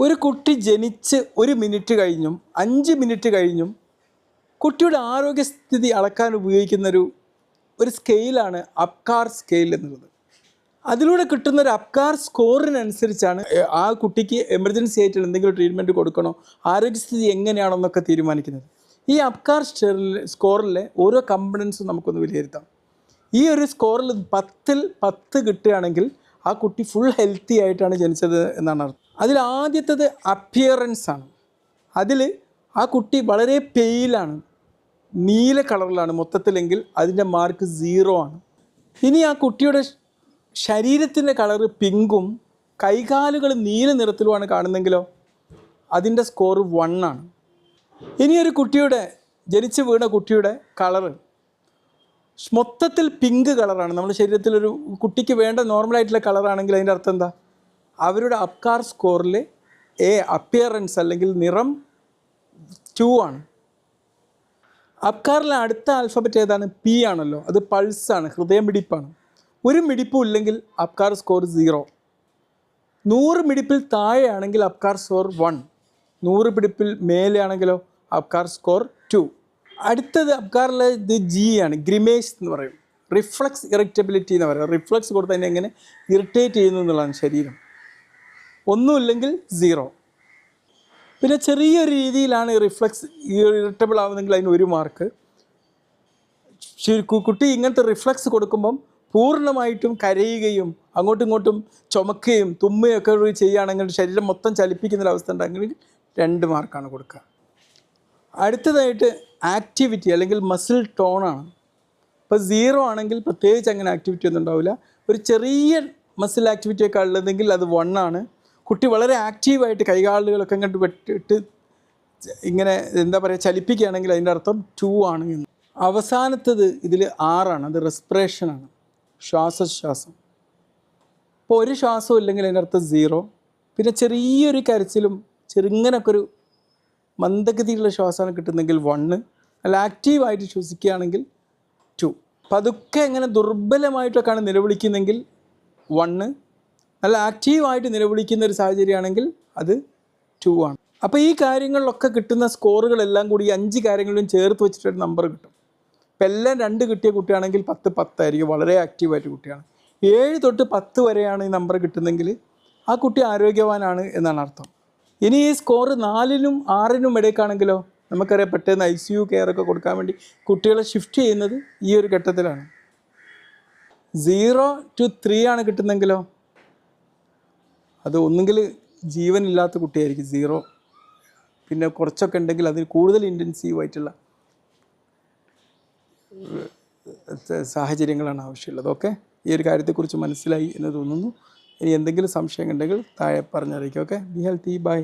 ഒരു കുട്ടി ജനിച്ച് ഒരു മിനിറ്റ് കഴിഞ്ഞും അഞ്ച് മിനിറ്റ് കഴിഞ്ഞും കുട്ടിയുടെ ആരോഗ്യസ്ഥിതി അളക്കാൻ ഉപയോഗിക്കുന്നൊരു ഒരു സ്കെയിലാണ് അപ്കാർ സ്കെയിൽ എന്നുള്ളത്. അതിലൂടെ കിട്ടുന്ന ഒരു അപ്കാർ സ്കോറിനനുസരിച്ചാണ് ആ കുട്ടിക്ക് എമർജൻസി ആയിട്ട് എന്തെങ്കിലും ട്രീറ്റ്മെന്റ് കൊടുക്കണോ ആരോഗ്യസ്ഥിതി എങ്ങനെയാണെന്നൊക്കെ തീരുമാനിക്കുന്നത്. ഈ അപ്കാർ സ്കോറിലെ ഓരോ കമ്പണൻസും നമുക്കൊന്ന് വിലയിരുത്താം. ഈ ഒരു സ്കോറിൽ പത്തിൽ പത്ത് കിട്ടുകയാണെങ്കിൽ ആ കുട്ടി ഫുൾ ഹെൽത്തി ആയിട്ടാണ് ജനിച്ചത് എന്നാണ് അർത്ഥം. അതിൽ ആദ്യത്തേത് അപ്പിയറൻസ് ആണ്. അതിൽ ആ കുട്ടി വളരെ പെയിലാണ് നീല കളറിലാണ് മൊത്തത്തിലെങ്കിൽ അതിന്റെ മാർക്ക് സീറോ ആണ്. ഇനി ആ കുട്ടിയുടെ ശരീരത്തിന്റെ കളറ് പിങ്കും കൈകാലുകൾ നീല നിറത്തിലുമാണ് കാണുന്നെങ്കിലോ അതിന്റെ സ്കോർ വണ്ണാണ് ഇനി ഒരു കുട്ടിയുടെ ജനിച്ചു വീണ കുട്ടിയുടെ കളറ് മൊത്തത്തിൽ പിങ്ക് കളറാണ് നമ്മുടെ ശരീരത്തിൽ ഒരു കുട്ടിക്ക് വേണ്ട നോർമലായിട്ടുള്ള കളറാണെങ്കിൽ അതിന്റെ അർത്ഥം എന്താ? അവരുടെ അപ്കാർ സ്കോറിൽ എ അപ്പിയറൻസ് അല്ലെങ്കിൽ നിറം ടു ആണ്. അപ്കാറിലെ അടുത്ത ആൽഫബറ്റ് ഏതാണ്? പി ആണല്ലോ. അത് പൾസാണ് ഹൃദയം മിടിപ്പാണ്. ഒരു മിടിപ്പും ഇല്ലെങ്കിൽ അപ്കാർ സ്കോർ സീറോ നൂറ് മിടിപ്പിൽ താഴെയാണെങ്കിൽ അപ്കാർ സ്കോർ വൺ നൂറ് പിടിപ്പിൽ മേലെയാണെങ്കിലോ അപ്കാർ സ്കോർ ടു അടുത്തത് അബ്കാറിലെ ഇത് ജി ആണ് ഗ്രിമേസ് എന്ന് പറയും. റിഫ്ലക്സ് ഇറിറ്റബിലിറ്റി എന്ന് പറയും റിഫ്ലക്സ് കൊടുത്ത് തന്നെ എങ്ങനെ ഇറിറ്റേറ്റ് ചെയ്യുന്നു എന്നുള്ളതാണ് ശരീരം. ഒന്നുമില്ലെങ്കിൽ സീറോ പിന്നെ ചെറിയൊരു രീതിയിലാണ് റിഫ്ലക്സ് ഇറിറ്റബിൾ ആവുന്നെങ്കിൽ അതിന് ഒരു മാർക്ക് കുട്ടി ഇങ്ങനത്തെ റിഫ്ലക്സ് കൊടുക്കുമ്പം പൂർണമായിട്ടും കരയുകയും അങ്ങോട്ടും ഇങ്ങോട്ടും ചുമക്കുകയും തുമ്മുകയൊക്കെ കൂടി ചെയ്യുകയാണെങ്കിൽ ശരീരം മൊത്തം ചലിപ്പിക്കുന്ന ഒരു അവസ്ഥ ഉണ്ടെങ്കിൽ രണ്ട് മാർക്കാണ് കൊടുക്കുക. അടുത്തതായിട്ട് ആക്ടിവിറ്റി അല്ലെങ്കിൽ മസിൽ ടോണാണ് ഇപ്പോൾ സീറോ ആണെങ്കിൽ പ്രത്യേകിച്ച് അങ്ങനെ ആക്ടിവിറ്റി ഒന്നും ഉണ്ടാവില്ല. ഒരു ചെറിയ മസിൽ ആക്ടിവിറ്റിയൊക്കെ ഉള്ളതെങ്കിൽ അത് വൺ ആണ്. കുട്ടി വളരെ ആക്റ്റീവായിട്ട് കൈകാലുകളൊക്കെ ഇങ്ങോട്ട് വെട്ടിട്ട് ഇങ്ങനെ എന്താ പറയുക ചലിപ്പിക്കുകയാണെങ്കിൽ അതിന്റെ അർത്ഥം ടു ആണ് എന്ന്. അവസാനത്തത് ഇതിൽ ആറാണ് അത് റെസ്പിറേഷനാണ് ശ്വാസശ്വാസം ഇപ്പോൾ ഒരു ശ്വാസവും ഇല്ലെങ്കിൽ അതിന്റെ അർത്ഥം സീറോ പിന്നെ ചെറിയൊരു കരച്ചിലും ചെറുങ്ങനൊക്കെ ഒരു മന്ദഗതിയിലുള്ള ശ്വാസമാണ് കിട്ടുന്നെങ്കിൽ വണ്ണ് അല്ല ആക്റ്റീവായിട്ട് ശ്വസിക്കുകയാണെങ്കിൽ ടു പതുക്കെ എങ്ങനെ ദുർബലമായിട്ടൊക്കെയാണ് നിലവിളിക്കുന്നെങ്കിൽ വണ്ണ് നല്ല ആക്റ്റീവായിട്ട് നിലവിളിക്കുന്ന ഒരു സാഹചര്യമാണെങ്കിൽ അത് ടു ആണ്. അപ്പോൾ ഈ കാര്യങ്ങളിലൊക്കെ കിട്ടുന്ന സ്കോറുകളെല്ലാം കൂടി ഈ അഞ്ച് കാര്യങ്ങളിലും ചേർത്ത് വെച്ചിട്ടൊരു നമ്പർ കിട്ടും. ഇപ്പം എല്ലാം രണ്ട് കിട്ടിയ കുട്ടിയാണെങ്കിൽ പത്ത് പത്തായിരിക്കും വളരെ ആക്റ്റീവായിട്ട് കുട്ടിയാണ്. ഏഴ് തൊട്ട് പത്ത് വരെയാണ് ഈ നമ്പർ കിട്ടുന്നെങ്കിൽ ആ കുട്ടി ആരോഗ്യവാനാണ് എന്നാണ് അർത്ഥം. ഇനി ഈ സ്കോർ നാലിനും ആറിനും ഇടയ്ക്കാണെങ്കിലോ നമുക്കറിയാം പെട്ടെന്ന് ഐ സി യു കെയർ ഒക്കെ കൊടുക്കാൻ വേണ്ടി കുട്ടികളെ ഷിഫ്റ്റ് ചെയ്യുന്നത് ഈ ഒരു ഘട്ടത്തിലാണ്. സീറോ ടു ത്രീ ആണ് കിട്ടുന്നെങ്കിലോ അത് ഒന്നുകിൽ ജീവനില്ലാത്ത കുട്ടിയായിരിക്കും സീറോ പിന്നെ കുറച്ചൊക്കെ ഉണ്ടെങ്കിൽ അതിന് കൂടുതൽ ഇന്റൻസീവ് ആയിട്ടുള്ള ഏഹ്, സാഹചര്യങ്ങളാണ് ആവശ്യമുള്ളത്. ഓക്കെ ഈ ഒരു കാര്യത്തെക്കുറിച്ച് മനസ്സിലായി എന്ന് തോന്നുന്നു. ഇനി എന്തെങ്കിലും സംശയം ഉണ്ടെങ്കിൽ താഴെ പറഞ്ഞറിയിക്കും ഓക്കെ ബി ഹെൽത്തി ബൈ